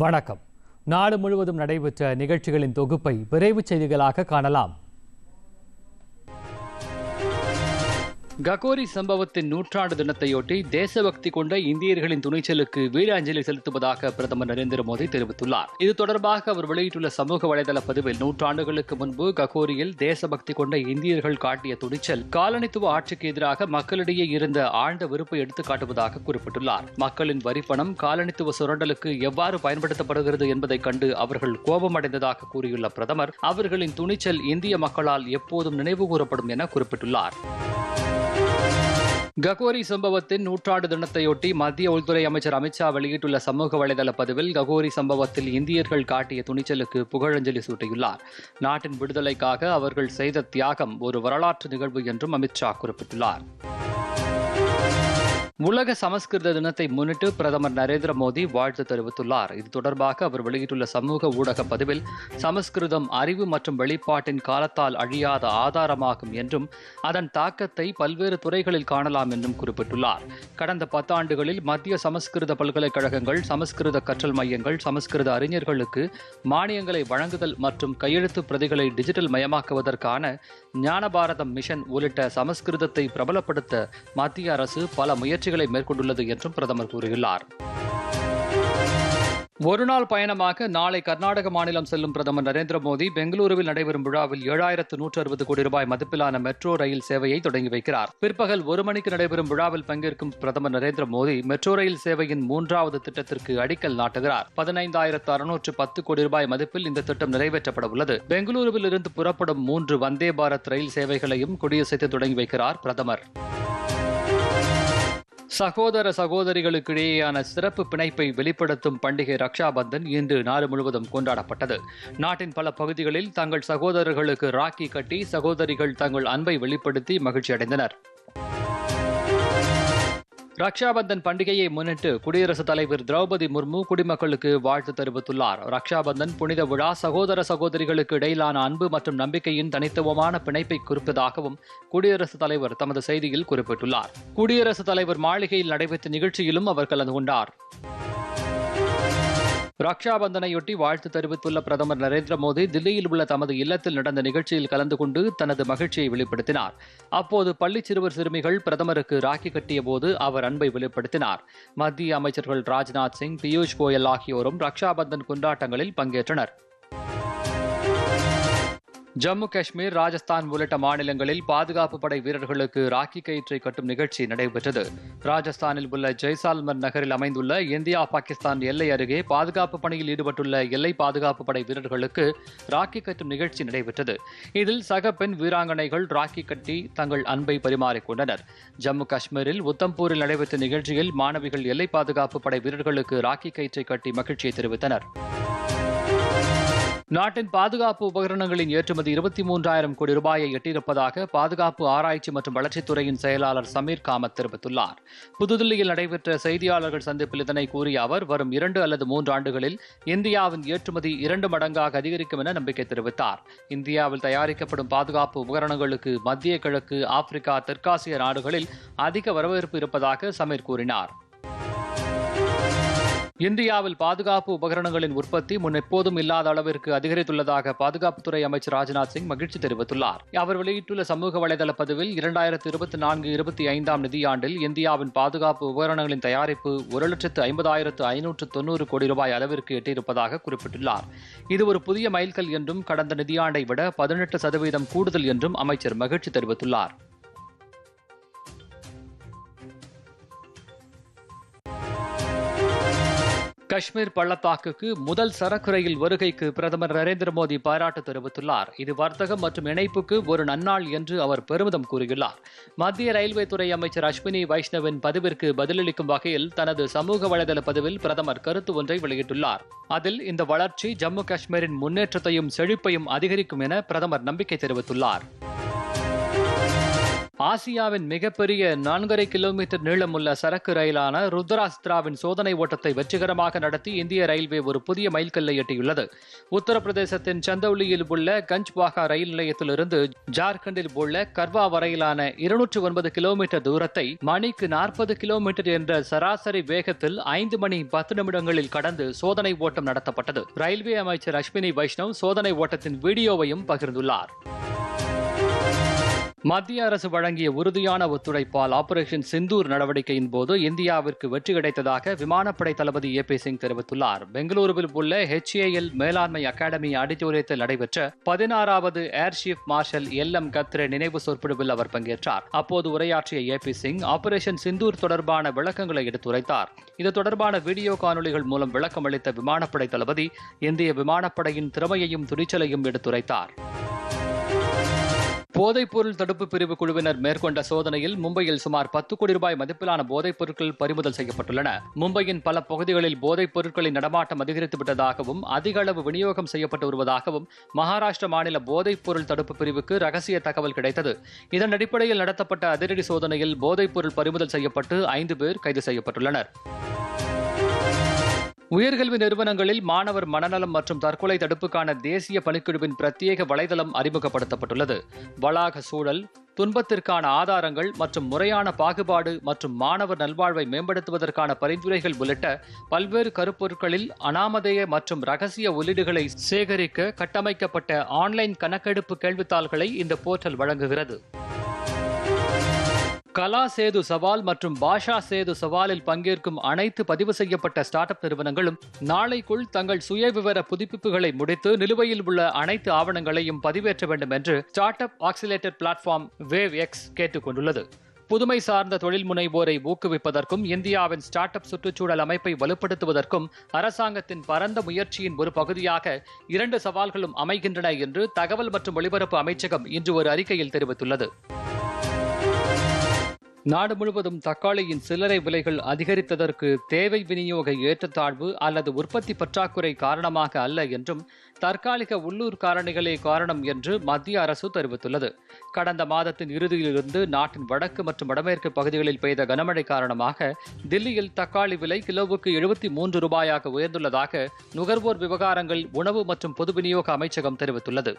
வணக்கம். நாடு முழுவதும் நடைபெற்ற நிகழ்ச்சிகளின் தொகுப்பை விரைவுச் செய்திகளாக காணலாம். ககோரி சம்பவத்தின் நூற்றாண்டு தினத்தையொட்டி தேசபக்தி கொண்ட இந்தியர்களின் துணிச்சலுக்கு வீராஞ்சலி செலுத்துவதாக பிரதமர் நரேந்திர மோடி தெரிவித்துள்ளார். இது தொடர்பாக அவர் வெளியிட்டுள்ள சமூக வலைதள பதிவில் நூற்றாண்டுகளுக்கு முன்பு ககோரியில் தேசபக்தி கொண்ட இந்தியர்கள் காட்டிய துணிச்சல் காலனித்துவ ஆட்சிக்கு எதிராக மக்களிடையே இருந்த ஆழ்ந்த வெறுப்பை எடுத்துக்காட்டுவதாக குறிப்பிட்டுள்ளார். மக்களின் வரிப்பணம் காலனித்துவ சுரண்டலுக்கு எவ்வாறு பயன்படுத்தப்படுகிறது என்பதைக் கண்டு அவர்கள் கோபமடைந்ததாக கூறியுள்ள பிரதமர் அவர்களின் துணிச்சல் இந்திய மக்களால் எப்போதும் நினைவு கூறப்படும் என குறிப்பிட்டுள்ளார். ககோரி சம்பவத்தின் நூற்றாண்டு தினத்தையொட்டி மத்திய உள்துறை அமைச்சர் அமித்ஷா வெளியிட்டுள்ள சமூக வலைதள பதிவில் ககோரி சம்பவத்தில் இந்தியர்கள் காட்டிய துணிச்சலுக்கு புகழஞ்சலி சூட்டியுள்ளார். நாட்டின் விடுதலைக்காக அவர்கள் செய்த தியாகம் ஒரு வரலாற்று நிகழ்வு என்றும் அமித்ஷா குறிப்பிட்டுள்ளார். உலக சமஸ்கிருத தினத்தை முன்னிட்டு பிரதமர் நரேந்திர மோடி வாழ்த்து தெரிவித்துள்ளார். இது தொடர்பாக அவர் வெளியிட்டுள்ள சமூக ஊடக பதிவில் சமஸ்கிருதம் அறிவு மற்றும் வெளிப்பாட்டின் காலத்தால் அழியாத ஆதாரமாகும் என்றும் அதன் தாக்கத்தை பல்வேறு துறைகளில் காணலாம் என்றும் குறிப்பிட்டுள்ளார். கடந்த பத்தாண்டுகளில் மத்திய சமஸ்கிருத பல்கலைக்கழகங்கள் சமஸ்கிருத கற்றல் மையங்கள் சமஸ்கிருத அறிஞர்களுக்கு மானியங்களை வழங்குதல் மற்றும் கையெழுத்து பிரதிகளை டிஜிட்டல் மயமாக்குவதற்கான ஞான பாரதம் மிஷன் உள்ளிட்ட சமஸ்கிருதத்தை பிரபலப்படுத்த மத்திய அரசு பல முயற்சி முயற்சிகளை மேற்கொண்டுள்ளது என்றும் பிரதமர் கூறியுள்ளார். ஒருநாள் பயணமாக நாளை கர்நாடக மாநிலம் செல்லும் பிரதமர் நரேந்திர மோடி பெங்களூருவில் நடைபெறும் விழாவில் ஏழாயிரத்து நூற்று அறுபது கோடி ரூபாய் மதிப்பிலான மெட்ரோ ரயில் சேவையை தொடங்கி வைக்கிறார். பிற்பகல் ஒரு மணிக்கு நடைபெறும் விழாவில் பங்கேற்கும் பிரதமர் நரேந்திர மோடி மெட்ரோ ரயில் சேவையின் மூன்றாவது திட்டத்திற்கு அடிக்கல் நாட்டுகிறார். பதினைந்தாயிரத்து அறுநூற்று பத்து கோடி ரூபாய் மதிப்பில் இந்த திட்டம் நிறைவேற்றப்பட உள்ளது. பெங்களூருவில் இருந்து புறப்படும் மூன்று வந்தே பாரத் ரயில் சேவைகளையும் கொடியசைத்து தொடங்கி வைக்கிறார் பிரதமர். சகோதர சகோதரிகளுக்கிடையேயான சிறப்பு பிணைப்பை வெளிப்படுத்தும் பண்டிகை ரக்ஷாபந்தன் இன்று நாடு முழுவதும் கொண்டாடப்பட்டது. நாட்டின் பல பகுதிகளில் தங்கள் சகோதரர்களுக்கு ராக்கி கட்டி சகோதரிகள் தங்கள் அன்பை வெளிப்படுத்தி மகிழ்ச்சி அடைந்தனர் ரக்ஷாபந்தன் பண்டிகையை முன்னிட்டு குடியரசுத் தலைவர் திரௌபதி முர்மு குடிமக்களுக்கு வாழ்த்து தெரிவித்துள்ளார். ரக்ஷாபந்தன் புனித விழா சகோதர சகோதரிகளுக்கு இடையிலான அன்பு மற்றும் நம்பிக்கையின் தனித்துவமான பிணைப்பை குறிப்பதாகவும் குடியரசுத் தலைவர் தமது செய்தியில் குறிப்பிட்டுள்ளார். குடியரசுத் தலைவர் மாளிகையில் நடைபெற்ற நிகழ்ச்சியிலும் அவர் கலந்து கொண்டார். ரக்ஷாபந்தனையொட்டி வாழ்த்து தெரிவித்துள்ள பிரதமர் நரேந்திர மோடி தில்லியில் உள்ள தமது இல்லத்தில் நடந்த நிகழ்ச்சியில் கலந்து கொண்டு தனது மகிழ்ச்சியை வெளிப்படுத்தினார். அப்போது பள்ளி சிறுவர் சிறுமிகள் பிரதமருக்கு ராக்கி கட்டிய போது அவர் அன்பை வெளிப்படுத்தினார். மத்திய அமைச்சர்கள் ராஜ்நாத் சிங் பியூஷ் கோயல் ஆகியோரும் ரக்ஷாபந்தன் கொண்டாட்டங்களில் பங்கேற்றனர். ஜம்மு காஷ்மீர் ராஜஸ்தான் உள்ளிட்ட மாநிலங்களில் பாதுகாப்பு படை வீரர்களுக்கு ராக்கி கயிற்றை கட்டும் நிகழ்ச்சி நடைபெற்றது. ராஜஸ்தானில் உள்ள ஜெய்சால்மர் நகரில் அமைந்துள்ள இந்தியா பாகிஸ்தான் எல்லை அருகே பாதுகாப்பு பணியில் ஈடுபட்டுள்ள எல்லை பாதுகாப்பு படை வீரர்களுக்கு ராக்கி கட்டும் நிகழ்ச்சி நடைபெற்றது. இதில் சக பெண் வீராங்கனைகள் ராக்கி கட்டி தங்கள் அன்பை பரிமாறிக்கொண்டனர். ஜம்மு காஷ்மீரில் உத்தம்பூரில் நடைபெற்ற நிகழ்ச்சியில் மாணவிகள் எல்லை பாதுகாப்பு படை வீரர்களுக்கு ராக்கி கயிற்றை கட்டி மகிழ்ச்சியை தெரிவித்தனர். நாட்டின் பாதுகாப்பு உபகரணங்களின் ஏற்றுமதி இருபத்தி மூன்றாயிரம் கோடி ரூபாயை எட்டியிருப்பதாக பாதுகாப்பு ஆராய்ச்சி மற்றும் வளர்ச்சித்துறையின் செயலாளர் சமீர் காமத் தெரிவித்துள்ளார். புதுதில்லியில் நடைபெற்ற செய்தியாளர்கள் சந்திப்பில் இதனை கூறிய அவர் வரும் இரண்டு அல்லது மூன்று ஆண்டுகளில் இந்தியாவின் ஏற்றுமதி இரண்டு மடங்காக அதிகரிக்கும் என நம்பிக்கை தெரிவித்தார். இந்தியாவில் தயாரிக்கப்படும் பாதுகாப்பு உபகரணங்களுக்கு மத்திய கிழக்கு ஆப்பிரிக்கா தெற்காசிய நாடுகளில் அதிக வரவேற்பு இருப்பதாக சமீர் கூறினார். இந்தியாவில் பாதுகாப்பு உபகரணங்களின் உற்பத்தி முன் எப்போதும் இல்லாத அளவிற்கு அதிகரித்துள்ளதாக பாதுகாப்புத்துறை அமைச்சர் ராஜ்நாத் சிங் மகிழ்ச்சி தெரிவித்துள்ளார். அவர் வெளியிட்டுள்ள சமூக வலைதள பதிவில் இரண்டாயிரத்து இருபத்தி நான்கு இருபத்தி ஐந்தாம் நிதியாண்டில் இந்தியாவின் பாதுகாப்பு உபகரணங்களின் தயாரிப்பு ஒரு லட்சத்து ஐம்பதாயிரத்து ஐநூற்று தொன்னூறு கோடி ரூபாய் அளவிற்கு எட்டியிருப்பதாக குறிப்பிட்டுள்ளார். இது ஒரு புதிய மைல்கல் என்றும் கடந்த நிதியாண்டை விட பதினெட்டு சதவீதம் கூடுதல் என்றும் அமைச்சர் மகிழ்ச்சி தெரிவித்துள்ளார். காஷ்மீர் பள்ளத்தாக்குக்கு முதல் சரக்கு ரயில் வருகைக்கு பிரதமர் நரேந்திர மோடி பாராட்டு தெரிவித்துள்ளார். இது வர்த்தகம் மற்றும் இணைப்புக்கு ஒரு நன்னாள் என்று அவர் பெருமிதம் கூறியுள்ளார். மத்திய ரயில்வே துறை அமைச்சர் அஸ்வினி வைஷ்ணவின் பதிவிற்கு பதிலளிக்கும் வகையில் தனது சமூக வலைதள பதிவில் பிரதமர் கருத்து ஒன்றை வெளியிட்டுள்ளார். அதில் இந்த வளர்ச்சி ஜம்மு காஷ்மீரின் முன்னேற்றத்தையும் செழிப்பையும் அதிகரிக்கும் என பிரதமர் நம்பிக்கை தெரிவித்துள்ளார். ஆசியாவின் மிகப்பெரிய நான்கரை கிலோமீட்டர் நீளமுள்ள சரக்கு ரயிலான ருத்ராஸ்திராவின் சோதனை ஓட்டத்தை வெற்றிகரமாக நடத்தி இந்திய ரயில்வே ஒரு புதிய மைல்கல்லை எட்டியுள்ளது. உத்தரப்பிரதேசத்தின் சந்தௌலியில் உள்ள கஞ்ச்வாகா ரயில் நிலையத்திலிருந்து ஜார்க்கண்டில் உள்ள கர்வா வரையிலான இருநூற்று ஒன்பது கிலோமீட்டர் தூரத்தை மணிக்கு நாற்பது கிலோமீட்டர் என்ற சராசரி வேகத்தில் ஐந்து மணி பத்து நிமிடங்களில் கடந்து சோதனை ஓட்டம் நடத்தப்பட்டது. ரயில்வே அமைச்சர் அஸ்வினி வைஷ்ணவ் சோதனை ஓட்டத்தின் வீடியோவையும் பகிர்ந்துள்ளார். மத்திய அரசு வழங்கிய உறுதியான ஒத்துழைப்பால் ஆபரேஷன் சிந்தூர் நடவடிக்கையின் போது இந்தியாவிற்கு வெற்றி கிடைத்ததாக விமானப்படை தளபதி ஏ பி சிங் தெரிவித்துள்ளார். பெங்களூருவில் உள்ள ஹெச்ஏஎல் மேலாண்மை அகாடமி ஆடிட்டோரியத்தில் நடைபெற்ற பதினாறாவது air chief marshal L M Katre நினைவு சொற்பொழிவில் அவர் பங்கேற்றார். அப்போது உரையாற்றிய A P Singh operation Sindoor தொடர்பான விளக்கங்களை எடுத்துரைத்தார் இது தொடர்பான வீடியோ காணொலிகள் மூலம் விளக்கம் அளித்த விமானப்படை தளபதி இந்திய விமானப்படையின் திறமையையும் துணிச்சலையும் எடுத்துரைத்தார். போதைப்பொருள் தடுப்பு பிரிவு குழுவினர் மேற்கொண்ட சோதனையில் மும்பையில் சுமார் பத்து கோடி ரூபாய் மதிப்பிலான போதைப் பொருட்கள் பறிமுதல் செய்யப்பட்டுள்ளன. மும்பையின் பல பகுதிகளில் போதைப் பொருட்களின் நடமாட்டம் அதிகரித்து விட்டதாகவும் அதிக அளவு விநியோகம் செய்யப்பட்டு வருவதாகவும் மகாராஷ்டிர மாநில போதைப் பொருள் தடுப்பு பிரிவுக்கு ரகசிய தகவல் கிடைத்தது. இதன் அடிப்படையில் நடத்தப்பட்ட அதிரடி சோதனையில் போதைப் பொருள் பறிமுதல் செய்யப்பட்டு ஐந்து பேர் கைது செய்யப்பட்டுள்ளனர். உயர்கல்வி நிறுவனங்களில் மாணவர் மனநலம் மற்றும் தற்கொலை தடுப்புக்கான தேசிய பணிக்குழுவின் பிரத்யேக வலைதளம் அறிமுகப்படுத்தப்பட்டுள்ளது. வளாக சூழல் துன்பத்திற்கான ஆதாரங்கள் மற்றும் முறையான பாகுபாடு மற்றும் மாணவர் நல்வாழ்வை மேம்படுத்துவதற்கான பரிந்துரைகள் உள்ளிட்ட பல்வேறு கருப்பொருட்களில் அனாமதேய மற்றும் ரகசிய உள்ளீடுகளை சேகரிக்க கட்டமைக்கப்பட்ட ஆன்லைன் கணக்கெடுப்பு கேள்வித்தாள்களை இந்த போர்ட்டல் வழங்குகிறது. கலா சேது சவால் மற்றும் பாஷா சேது சவாலில் பங்கேற்கும் அனைத்து பதிவு செய்யப்பட்ட ஸ்டார்ட் அப் நிறுவனங்களும் நாளைக்குள் தங்கள் சுயவிவர புதுப்பிப்புகளை முடித்து நிலுவையில் உள்ள அனைத்து ஆவணங்களையும் பதிவேற்ற வேண்டும் என்று start up accelerator platform wave X கேட்டுக் கொண்டுள்ளது. புதுமை சார்ந்த தொழில் முனைவோரை ஊக்குவிப்பதற்கும் இந்தியாவின் ஸ்டார்ட் அப் சுற்றுச்சூழல் அமைப்பை வலுப்படுத்துவதற்கும் அரசாங்கத்தின் பரந்த முயற்சியின் ஒரு பகுதியாக இரண்டு சவால்களும் அமைகின்றன என்று தகவல் மற்றும் ஒலிபரப்பு அமைச்சகம் இன்று ஒரு அறிக்கையில் தெரிவித்துள்ளது. நாடு முழுவதும் தக்காளியின் சில்லறை விலைகள் அதிகரித்ததற்கு தேவை விநியோக ஏற்றத்தாழ்வு அல்லது உற்பத்தி பற்றாக்குறை காரணமாக அல்ல என்றும் தற்காலிக உள்ளூர் காரணிகளே காரணம் என்று மத்திய அரசு தெரிவித்துள்ளது. கடந்த மாதத்தின் இறுதியிலிருந்து நாட்டின் வடக்கு மற்றும் வடமேற்கு பகுதிகளில் பெய்த கனமழை காரணமாக தில்லியில் தக்காளி விலை கிலோவுக்கு எழுபத்தி மூன்று ரூபாயாக உயர்ந்துள்ளதாக நுகர்வோர் விவகாரங்கள் உணவு மற்றும் பொது விநியோக அமைச்சகம் தெரிவித்துள்ளது.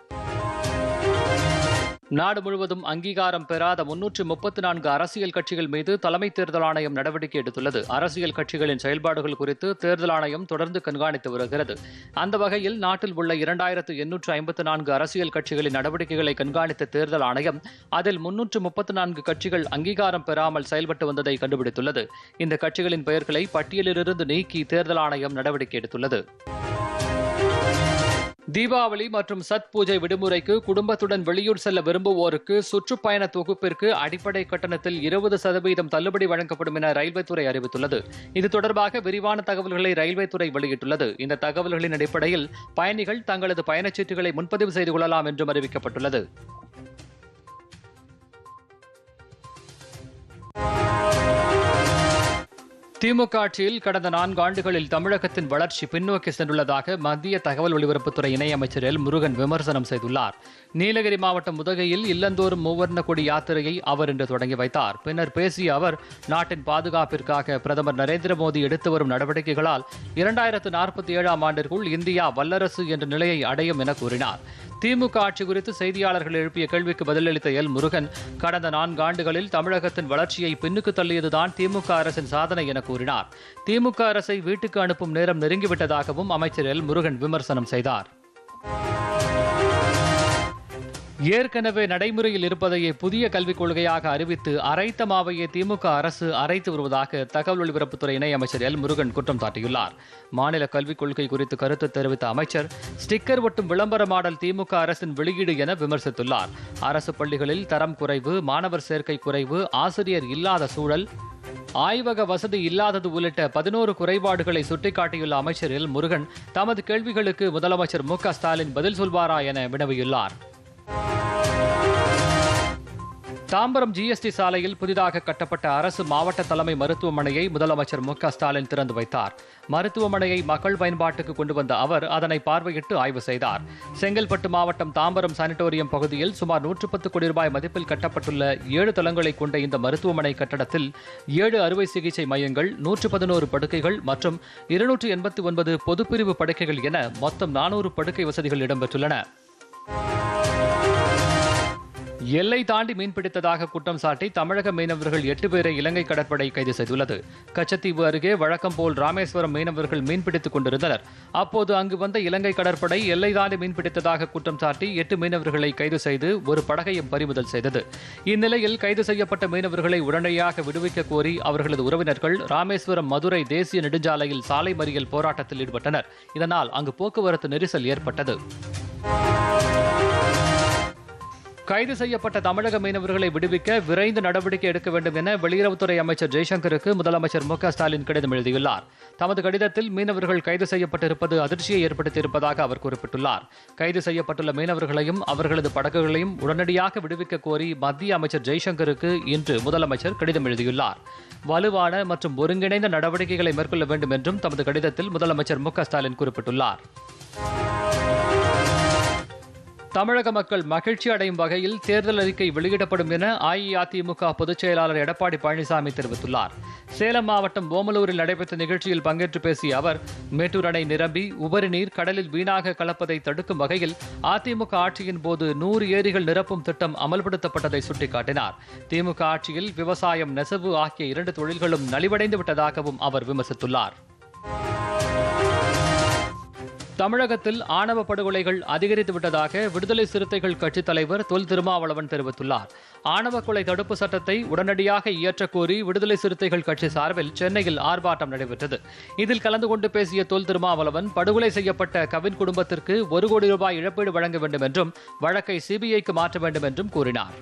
நாடு முழுவதும் அங்கீகாரம் பெறாத முன்னூற்று முப்பத்தி நான்கு அரசியல் கட்சிகள் மீது தலைமை தேர்தல் ஆணையம் நடவடிக்கை எடுத்துள்ளது. அரசியல் கட்சிகளின் செயல்பாடுகள் குறித்து தேர்தல் ஆணையம் தொடர்ந்து கண்காணித்து வருகிறது. அந்த வகையில் நாட்டில் உள்ள இரண்டாயிரத்து எண்ணூற்று ஐம்பத்து நான்கு அரசியல் கட்சிகளின் நடவடிக்கைகளை கண்காணித்த தேர்தல் ஆணையம் அதில் முன்னூற்று முப்பத்தி நான்கு கட்சிகள் அங்கீகாரம் பெறாமல் செயல்பட்டு வந்ததை கண்டுபிடித்துள்ளது. இந்த கட்சிகளின் பெயர்களை பட்டியலிலிருந்து நீக்கி தேர்தல் ஆணையம் நடவடிக்கை எடுத்துள்ளது. தீபாவளி மற்றும் சத் பூஜை விடுமுறைக்கு குடும்பத்துடன் வெளியூர் செல்ல விரும்புவோருக்கு சுற்றுப்பயண தொகுப்பிற்கு அடிப்படை கட்டணத்தில் இருபது சதவீதம் தள்ளுபடி வழங்கப்படும் என ரயில்வே துறை அறிவித்துள்ளது. இது தொடர்பாக விரிவான தகவல்களை ரயில்வே துறை வெளியிட்டுள்ளது. இந்த தகவல்களின் அடிப்படையில் பயணிகள் தங்களது பயணச்சீட்டுகளை முன்பதிவு செய்து கொள்ளலாம் என்றும் அறிவிக்கப்பட்டுள்ளது. திமுக ஆட்சியில் கடந்த நான்கு ஆண்டுகளில் தமிழகத்தின் வளர்ச்சி பின்னோக்கி சென்றுள்ளதாக மத்திய தகவல் ஒலிபரப்புத்துறை இணையமைச்சர் எல். முருகன் விமர்சனம் செய்துள்ளார். நீலகிரி மாவட்டம் உதகையில் இல்லந்தோறும் மூவர்ண கொடி யாத்திரையை அவர் இன்று தொடங்கி வைத்தார். பின்னர் பேசிய அவர் நாட்டின் பாதுகாப்பிற்காக பிரதமர் நரேந்திர மோடி எடுத்து வரும் நடவடிக்கைகளால் இரண்டாயிரத்து நாற்பத்தி ஏழாம் ஆண்டிற்குள் இந்தியா வல்லரசு என்ற நிலையை அடையும் என கூறினார். திமுக ஆட்சி குறித்து செய்தியாளர்கள் எழுப்பிய கேள்விக்கு பதிலளித்த எல். முருகன் கடந்த நான்கு ஆண்டுகளில் தமிழகத்தின் வளர்ச்சியை பின்னுக்கு தள்ளியதுதான் திமுக அரசின் சாதனை என கூறினார். திமுக அரசை வீட்டுக்கு அனுப்பும் நேரம் நெருங்கிவிட்டதாகவும் அமைச்சர் எல். முருகன் விமர்சனம் செய்தார். ஏற்கனவே நடைமுறையில் இருப்பதையே புதிய கல்விக் கொள்கையாக அறிவித்து அரைத்த மாவையே திமுக அரசு அரைத்து வருவதாக தகவல் ஒலிபரப்புத்துறை இணையமைச்சர் எல் முருகன் குற்றம் சாட்டியுள்ளார். மாநில கல்விக் கொள்கை குறித்து கருத்து தெரிவித்த அமைச்சர் ஸ்டிக்கர் ஒட்டும் விளம்பர மாடல் திமுக அரசின் வெளியீடு என விமர்சித்துள்ளார். அரசு பள்ளிகளில் தரம் குறைவு மாணவர் சேர்க்கை குறைவு ஆசிரியர் இல்லாத சூழல் ஆய்வக வசதி இல்லாதது உள்ளிட்ட பதினோரு குறைபாடுகளை சுட்டிக்காட்டியுள்ள அமைச்சர் எல் முருகன் தமது கேள்விகளுக்கு முதலமைச்சர் மு க ஸ்டாலின் பதில் சொல்வாரா என வினவியுள்ளார். தாம்பரம் ஜிஎஸ்டி சாலையில் புதிதாக கட்டப்பட்ட அரசு மாவட்ட தலைமை மருத்துவமனையை முதலமைச்சர் மு ஸ்டாலின் திறந்து வைத்தார். மருத்துவமனையை மக்கள் பயன்பாட்டுக்கு கொண்டு வந்த அவர் அதனை பார்வையிட்டு ஆய்வு செய்தார். செங்கல்பட்டு மாவட்டம் தாம்பரம் சானிட்டோரியம் பகுதியில் சுமார் நூற்று பத்து கோடி ரூபாய் மதிப்பில் கட்டப்பட்டுள்ள ஏழு தளங்களை கொண்ட இந்த மருத்துவமனை கட்டடத்தில் ஏழு அறுவை சிகிச்சை மையங்கள் நூற்று பதினோரு படுக்கைகள் மற்றும் இருநூற்று எண்பத்தி ஒன்பது பொதுப்பிரிவு படுக்கைகள் என மொத்தம் நானூறு படுக்கை வசதிகள் இடம்பெற்றுள்ளன. எல்லை தாண்டி மீன்பிடித்ததாக குற்றம் சாட்டி தமிழக மீனவர்கள் எட்டு பேரை இலங்கை கடற்படை கைது செய்துள்ளது. கச்சத்தீவு அருகே வழக்கம் போல் ராமேஸ்வரம் மீனவர்கள் மீன்பிடித்துக் கொண்டிருந்தனர். அப்போது அங்கு வந்த இலங்கை கடற்படை எல்லை தாண்டி மீன்பிடித்ததாக குற்றம் சாட்டி எட்டு மீனவர்களை கைது செய்து ஒரு படகையும் பறிமுதல் செய்தது. இந்நிலையில் கைது செய்யப்பட்ட மீனவர்களை உடனடியாக விடுவிக்க கோரி அவர்களது உறவினர்கள் ராமேஸ்வரம் மதுரை தேசிய நெடுஞ்சாலையில் சாலை மறியல் போராட்டத்தில் ஈடுபட்டனர். இதனால் அங்கு போக்குவரத்து நெரிசல் ஏற்பட்டது. கைது செய்யப்பட்ட தமிழக மீனவர்களை விடுவிக்க விரைந்து நடவடிக்கை எடுக்க வேண்டும் என வெளியுறவுத்துறை அமைச்சர் ஜெய்சங்கருக்கு முதலமைச்சர் மு ஸ்டாலின் கடிதம் எழுதியுள்ளார். தமது கடிதத்தில் மீனவர்கள் கைது செய்யப்பட்டிருப்பது அதிர்ச்சியை ஏற்படுத்தியிருப்பதாக அவர் குறிப்பிட்டுள்ளார். கைது செய்யப்பட்டுள்ள மீனவர்களையும் அவர்களது படகுகளையும் உடனடியாக விடுவிக்க கோரி மத்திய அமைச்சர் ஜெய்சங்கருக்கு இன்று முதலமைச்சர் கடிதம் எழுதியுள்ளார். வலுவான மற்றும் ஒருங்கிணைந்த நடவடிக்கைகளை மேற்கொள்ள வேண்டும் என்றும் தமது கடிதத்தில் முதலமைச்சர் மு ஸ்டாலின் குறிப்பிட்டுள்ளார். தமிழக மக்கள் மகிழ்ச்சி அடையும் வகையில் தேர்தல் அறிக்கை வெளியிடப்படும் என அஇஅதிமுக பொதுச் செயலாளர் எடப்பாடி பழனிசாமி தெரிவித்துள்ளார். சேலம் மாவட்டம் ஓமலூரில் நடைபெற்ற நிகழ்ச்சியில் பங்கேற்று பேசிய அவர் மேட்டூர் அணை நிரம்பி உபரி நீர் கடலில் வீணாக கலப்பதை தடுக்கும் வகையில் அதிமுக ஆட்சியின் போது நூறு ஏரிகள் நிரப்பும் திட்டம் அமல்படுத்தப்பட்டதை சுட்டிக்காட்டினார். திமுக ஆட்சியில் விவசாயம் நெசவு ஆகிய இரண்டு தொழில்களும் நலிவடைந்து விட்டதாகவும் அவர் விமர்சித்துள்ளார். தமிழகத்தில் ஆணவ படுகொலைகள் அதிகரித்து விட்டதாக விடுதலை சிறுத்தைகள் கட்சித் தலைவர் தொல் திருமாவளவன் தெரிவித்துள்ளார். ஆணவ கொலை தடுப்பு சட்டத்தை உடனடியாக இயற்றக்கோரி விடுதலை சிறுத்தைகள் கட்சி சார்பில் சென்னையில் ஆர்ப்பாட்டம் நடைபெற்றது. இதில் கலந்து கொண்டு பேசிய தொல் திருமாவளவன் படுகொலை செய்யப்பட்ட கவின் குடும்பத்திற்கு ஒரு கோடி ரூபாய் இழப்பீடு வழங்க வேண்டும் என்றும் வழக்கை சிபிஐக்கு மாற்ற வேண்டும் என்றும் கூறினார்.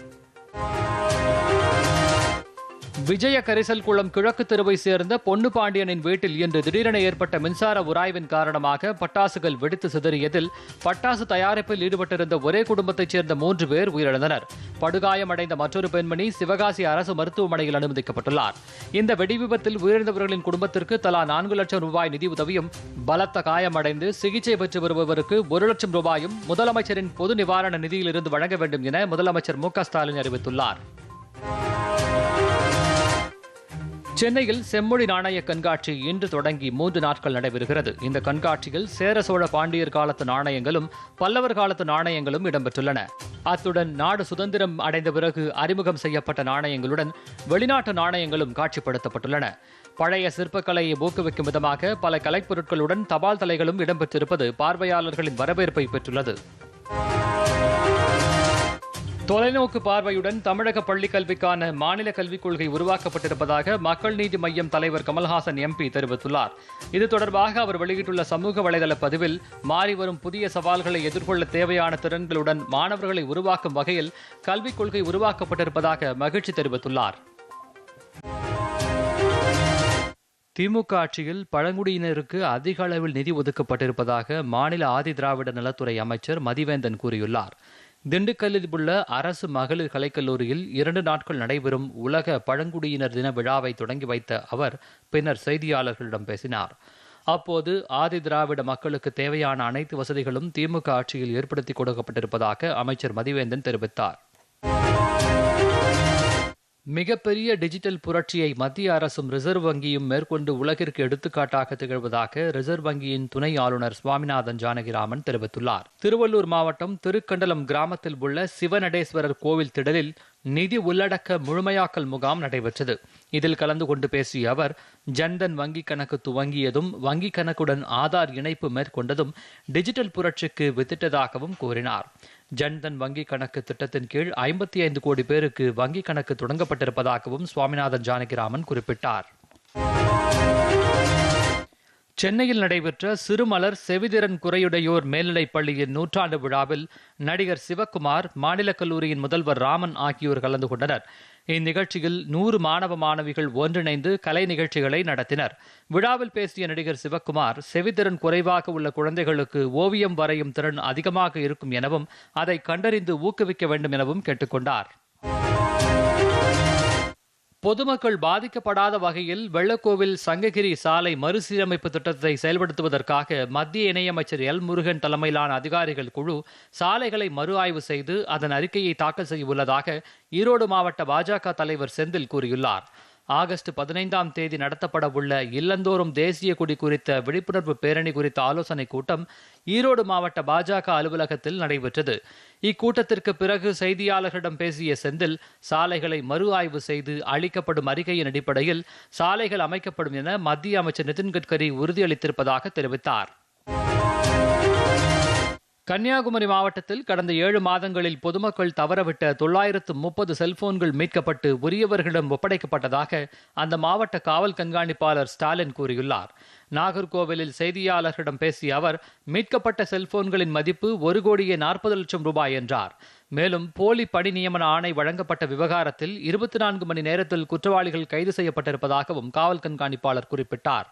விஜய கரிசல்குளம் கிழக்கு தெருவை சேர்ந்த பொன்னு பாண்டியனின் வீட்டில் இன்று திடீரென ஏற்பட்ட மின்சார உராய்வின் காரணமாக பட்டாசுகள் வெடித்து சிதறியதில் பட்டாசு தயாரிப்பில் ஈடுபட்டிருந்த ஒரே குடும்பத்தைச் சேர்ந்த மூன்று பேர் உயிரிழந்தனர். படுகாயமடைந்த மற்றொரு பெண்மணி சிவகாசி அரசு மருத்துவமனையில் அனுமதிக்கப்பட்டுள்ளார். இந்த வெடிவிபத்தில் உயிரிழந்தவர்களின் குடும்பத்திற்கு தலா நான்கு லட்சம் ரூபாய் நிதி உதவியும் பலத்த காயமடைந்து சிகிச்சை பெற்று வருபவருக்கு ஒரு லட்சம் ரூபாயும் முதலமைச்சரின் பொது நிவாரண நிதியிலிருந்து வழங்க வேண்டும் என முதலமைச்சர் மு க ஸ்டாலின் அறிவித்துள்ளார். சென்னையில் செம்மொழி நாணய கண்காட்சி இன்று தொடங்கி மூன்று நாட்கள் நடைபெறுகிறது. இந்த கண்காட்சியில் சேர சோழ பாண்டியர் காலத்து நாணயங்களும் பல்லவர் காலத்து நாணயங்களும் இடம்பெற்றுள்ளன. அத்துடன் நாடு சுதந்திரம் அடைந்த பிறகு அறிமுகம் செய்யப்பட்ட நாணயங்களுடன் வெளிநாட்டு நாணயங்களும் காட்சிப்படுத்தப்பட்டுள்ளன. பழைய சிற்பக்கலையை ஊக்குவிக்கும் விதமாக பல கலைப்பொருட்களுடன் தபால் தலைகளும் இடம்பெற்றிருப்பது பார்வையாளர்களின் வரவேற்பை பெற்றுள்ளது. தொலைநோக்கு பார்வையுடன் தமிழக பள்ளிக் கல்விக்கான மாநில கல்விக் கொள்கை உருவாக்கப்பட்டிருப்பதாக மக்கள் நீதி மய்யம் தலைவர் கமல்ஹாசன் எம்பி தெரிவித்துள்ளார். இது தொடர்பாக அவர் வெளியிட்டுள்ள சமூக வலைதள பதிவில் மாறிவரும் புதிய சவால்களை எதிர்கொள்ள தேவையான திறன்களுடன் மாணவர்களை உருவாக்கும் வகையில் கல்விக் கொள்கை உருவாக்கப்பட்டிருப்பதாக மகிழ்ச்சி தெரிவித்துள்ளார். திமுக ஆட்சியில் பழங்குடியினருக்கு அதிக அளவில் நிதி ஒதுக்கப்பட்டிருப்பதாக மாநில ஆதி திராவிட நலத்துறை அமைச்சர் மதிவேந்தன் கூறியுள்ளார். திண்டுக்கல்லில் உள்ள அரசு மகளிர் கலைக்கல்லூரியில் இரண்டு நாட்கள் நடைபெறும் உலக பழங்குடியினர் தின விழாவை தொடங்கி வைத்த அவர் பின்னர் செய்தியாளர்களிடம் பேசினார். அப்போது ஆதி திராவிட மக்களுக்கு தேவையான அனைத்து வசதிகளும் திமுக ஆட்சியில் ஏற்படுத்தி கொடுக்கப்பட்டிருப்பதாக அமைச்சர் மதிவேந்தன் தெரிவித்தார். மிகப்பெரிய டிஜிட்டல் புரட்சியை மத்திய அரசும் ரிசர்வ் வங்கியும் மேற்கொண்டு உலகிற்கு எடுத்துக்காட்டாக திகழ்வதாக ரிசர்வ் வங்கியின் துணை ஆளுநர் சுவாமிநாதன் ஜானகிராமன் தெரிவித்துள்ளார். திருவள்ளூர் மாவட்டம் திருக்கண்டலம் கிராமத்தில் உள்ள சிவநடேஸ்வரர் கோவில் திடலில் நிதி உள்ளடக்க முழுமையாக்கல் முகாம் நடைபெற்றது. இதில் கலந்து கொண்டு பேசிய அவர் ஜன்தன் வங்கிக் கணக்கு துவங்கியதும் வங்கிக் கணக்குடன் ஆதார் இணைப்பு மேற்கொண்டதும் டிஜிட்டல் புரட்சிக்கு வித்திட்டதாகவும் கூறினார். ஜன்தன் வங்கி கணக்கு திட்டத்தின் கீழ் ஐம்பத்தி ஐந்து கோடி பேருக்கு வங்கி கணக்கு தொடங்கப்பட்டிருப்பதாகவும் சுவாமிநாதன் ஜானகிராமன் குறிப்பிட்டார். சென்னையில் நடைபெற்ற சிறுமலர் செவிதிறன் குறையுடையோர் மேல்நிலைப் பள்ளியின் நூற்றாண்டு விழாவில் நடிகர் சிவக்குமார் மாநிலக் கல்லூரியின் முதல்வர் ராமன் ஆகியோர் கலந்து கொண்டனர். இந்நிகழ்ச்சியில் நூறு மாணவ மாணவிகள் ஒன்றிணைந்து கலை நிகழ்ச்சிகளை நடத்தினர். விழாவில் பேசிய நடிகர் சிவக்குமார் செவித்திறன் குறைவாக உள்ள குழந்தைகளுக்கு ஓவியம் வரையும் திறன் அதிகமாக இருக்கும் எனவும் அதை கண்டறிந்து ஊக்குவிக்க வேண்டும் எனவும் கேட்டுக்கொண்டார் பொதுமக்கள் பாதிக்கப்படாத வகையில் வெள்ளக்கோவில் சங்ககிரி சாலை மறுசீரமைப்பு திட்டத்தை செயல்படுத்துவதற்காக மத்திய இணையமைச்சர் எல் முருகன் தலைமையிலான அதிகாரிகள் குழு சாலைகளை மறு ஆய்வு செய்து அதன் அறிக்கையை தாக்கல் செய்ய உள்ளதாக ஈரோடு மாவட்ட பாஜக தலைவர் செந்தில் கூறியுள்ளார். ஆகஸ்ட் பதினைந்தாம் தேதி நடத்தப்பட உள்ள இல்லந்தோறும் தேசிய கொடி குறித்த விழிப்புணர்வு பேரணி குறித்த ஆலோசனைக் கூட்டம் ஈரோடு மாவட்ட பாஜக அலுவலகத்தில் நடைபெற்றது. இக்கூட்டத்திற்கு பிறகு செய்தியாளர்களிடம் பேசிய செந்தில் சாலைகளை மறு ஆய்வு செய்து அளிக்கப்படும் அறிக்கையின் அடிப்படையில் சாலைகள் அமைக்கப்படும் என மத்திய அமைச்சர் நிதின் கட்கரி உறுதியளித்திருப்பதாக தெரிவித்தார். கன்னியாகுமரி மாவட்டத்தில் கடந்த ஏழு மாதங்களில் பொதுமக்கள் தவறவிட்ட தொள்ளாயிரத்து முப்பது செல்போன்கள் மீட்கப்பட்டு உரியவர்களிடம் ஒப்படைக்கப்பட்டதாக அந்த மாவட்ட காவல் கண்காணிப்பாளர் ஸ்டாலின் கூறியுள்ளார். நாகர்கோவிலில் செய்தியாளர்களிடம் பேசிய அவர் மீட்கப்பட்ட செல்போன்களின் மதிப்பு ஒரு கோடியே நாற்பது லட்சம் ரூபாய் என்றார். மேலும் போலி பணி நியமன ஆணை வழங்கப்பட்ட விவகாரத்தில் இருபத்தி நான்கு மணி நேரத்தில் குற்றவாளிகள் கைது செய்யப்பட்டிருப்பதாகவும் காவல் கண்காணிப்பாளர் குறிப்பிட்டார்.